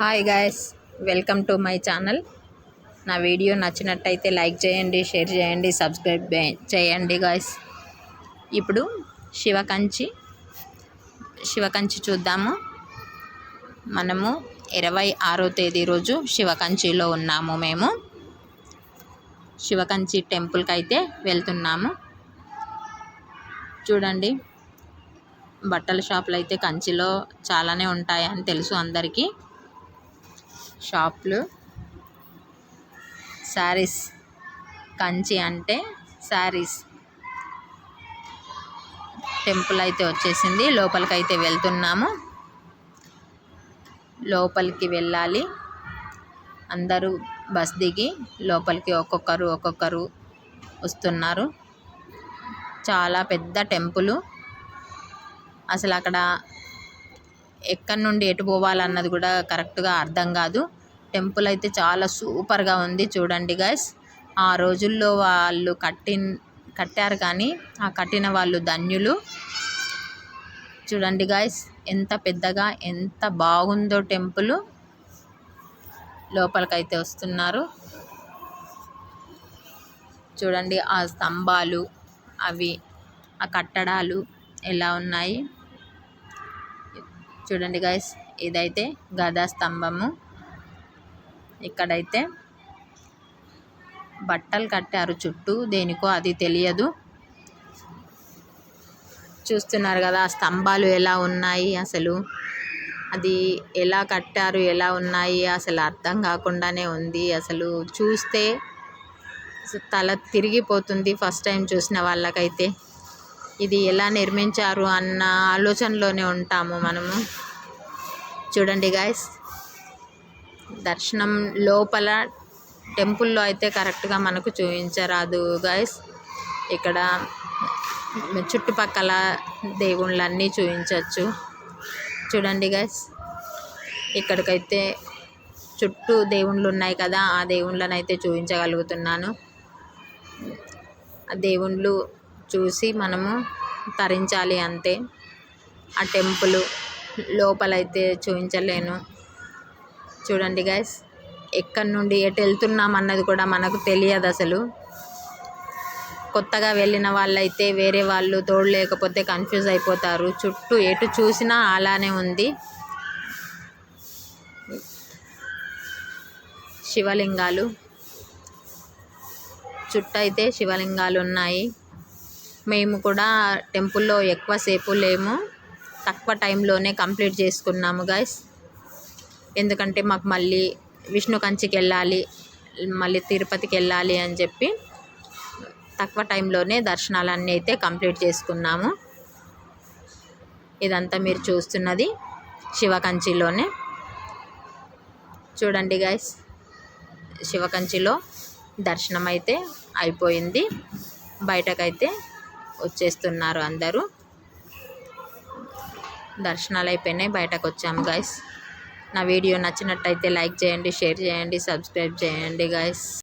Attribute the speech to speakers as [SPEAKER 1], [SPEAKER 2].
[SPEAKER 1] Hi guys welcome to my channel నా video నచ్చినట్టయితే like చేయండి షేర్ చేయండి సబ్స్క్రైబ్ చేయండి గాయస్ ఇప్పుడు శివకంచి శివకంచి చూద్దాము. మనము ఇరవై ఆరో తేదీ రోజు శివకంచిలో ఉన్నాము మేము. శివకంచి టెంపుల్కి అయితే వెళ్తున్నాము. చూడండి బట్టల షాపులు అయితే కంచిలో చాలానే ఉంటాయని తెలుసు అందరికీ. షాప్లు. శారీస్. కంచి అంటే శారీస్. టెంపుల్ అయితే వచ్చేసింది. లోపలికి అయితే వెళ్తున్నాము. లోపలికి వెళ్ళాలి. అందరూ బస్ దిగి లోపలికి ఒక్కొక్కరు ఒక్కొక్కరు వస్తున్నారు. చాలా పెద్ద టెంపుల్. అసలు అక్కడ ఎక్కడి నుండి ఎటు పోవాలన్నది కూడా కరెక్ట్గా అర్థం కాదు. టెంపుల్ అయితే చాలా సూపర్గా ఉంది చూడండి గైస్. ఆ రోజుల్లో వాళ్ళు కట్టిన్ కట్టారు కానీ ఆ కట్టిన వాళ్ళు ధన్యులు. చూడండి గాయస్ ఎంత పెద్దగా ఎంత బాగుందో టెంపుల్. లోపలికైతే వస్తున్నారు. చూడండి ఆ స్తంభాలు అవి ఆ కట్టడాలు ఎలా ఉన్నాయి. చూడండి గాయస్ ఇదైతే గదా స్తంభము. ఇక్కడైతే బట్టలు కట్టారు చుట్టూ దేనికో అది తెలియదు. చూస్తున్నారు కదా ఆ స్తంభాలు ఎలా ఉన్నాయి అసలు? అది ఎలా కట్టారు ఎలా ఉన్నాయి అసలు అర్థం కాకుండానే ఉంది. అసలు చూస్తే తల తిరిగిపోతుంది ఫస్ట్ టైం చూసిన వాళ్ళకైతే. ఇది ఎలా నిర్మించారు అన్న ఆలోచనలోనే ఉంటాము మనము. చూడండి గాయస్ దర్శనం లోపల టెంపుల్లో అయితే కరెక్ట్గా మనకు చూపించరాదు గాయస్ ఇక్కడ చుట్టుపక్కల దేవుళ్ళన్నీ చూపించవచ్చు చూడండి గాయస్ ఇక్కడికైతే చుట్టూ దేవుళ్ళు ఉన్నాయి కదా ఆ దేవుళ్ళని అయితే చూపించగలుగుతున్నాను. ఆ దేవుళ్ళు చూసి మనము తరించాలి అంతే. ఆ టెంపుల్ లోపలైతే చూపించలేను చూడండి గైస్ ఎక్కడి నుండి ఎటు వెళ్తున్నాం అన్నది కూడా మనకు తెలియదు అసలు. కొత్తగా వెళ్ళిన వాళ్ళైతే వేరే వాళ్ళు తోడు లేకపోతే కన్ఫ్యూజ్ అయిపోతారు. చుట్టూ ఎటు చూసినా అలానే ఉంది. శివలింగాలు. చుట్టూ అయితే శివలింగాలు ఉన్నాయి. మేము కూడా టెంపుల్లో ఎక్కువసేపు లేము. తక్కువ టైంలోనే కంప్లీట్ చేసుకున్నాము గైస్ ఎందుకంటే మాకు మళ్ళీ విష్ణు కంచికి వెళ్ళాలి మళ్ళీ తిరుపతికి వెళ్ళాలి అని చెప్పి తక్కువ టైంలోనే దర్శనాలన్నీ అయితే కంప్లీట్ చేసుకున్నాము. ఇదంతా మీరు చూస్తున్నది శివకంచిలోనే చూడండి గైస్ శివకంచిలో దర్శనం అయితే అయిపోయింది. బయటకైతే వచ్చేస్తున్నారు అందరూ. దర్శనాలు అయిపోయినాయి బయటకు వచ్చాము గాయస్ నా వీడియో నచ్చినట్టయితే లైక్ చేయండి షేర్ చేయండి సబ్స్క్రైబ్ చేయండి గాయస్